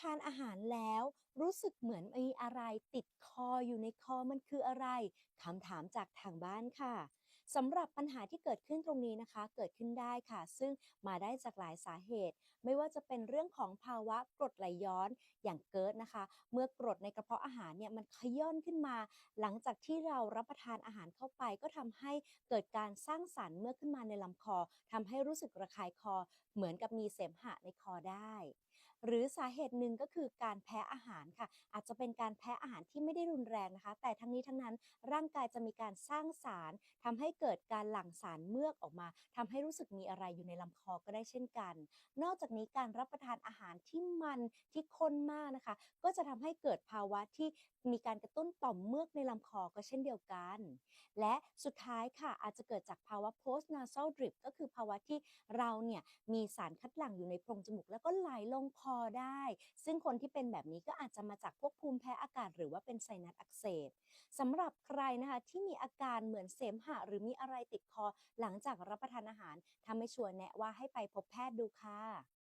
ทานอาหารแล้ว รู้สึกเหมือนมีอะไรติดคออยู่ในคอมันคืออะไรคำถามจากทางบ้านค่ะ สำหรับปัญหาที่เกิดขึ้นตรงนี้นะคะ เกิดขึ้นได้ค่ะ ซึ่งมาได้จากหลายสาเหตุ ไม่ว่าจะเป็นเรื่องของภาวะกรดไหลย้อนอย่างเกิร์ดนะคะ เมื่อกรดในกระเพาะอาหารเนี่ยมันขย่อนขึ้นมา หลังจากที่เรารับประทานอาหารเข้าไป ก็ทำให้เกิดการสร้างสรรค์เมื่อขึ้นมาในลำคอทำให้รู้สึกระคายคอ เหมือนกับมีเสมหะในคอได้ หรือสาเหตุหนึ่งก็คือการแพ้อาหารค่ะ อาจจะเป็นการแพ้อาหารที่ไม่ได้รุนแรงนะคะ แต่ทั้งนี้ทั้งนั้นร่างกายจะมีการสร้างสารทำให้เกิดการหลั่งสารเมือกออกมาทำให้รู้สึกมีอะไรอยู่ในลำคอก็ได้เช่นกัน นอกจากนี้การรับประทานอาหารที่มันที่ข้นมากนะคะ ก็จะทำให้เกิดภาวะที่มีการกระตุ้นต่อมเมือกในลำคอก็เช่นเดียวกัน และสุดท้ายค่ะอาจจะเกิดจากภาวะ post nasal drip ก็คือภาวะที่เราเนี่ยมีสารคัดหลั่งอยู่ในโพรงจมูก แล้วก็ไหลลงคอได้ ซึ่งคนที่เป็นแบบนี้ก็อาจจะมาจากพวกภูมิแพ้อากาศหรือว่าเป็นไซนัสอักเสบ สำหรับใครนะคะที่มีอาการเหมือนเสมหะหรือมีอะไรติดคอหลังจากรับประทานอาหารถ้าไม่ชัวร์แนะว่าให้ไปพบแพทย์ดูค่ะ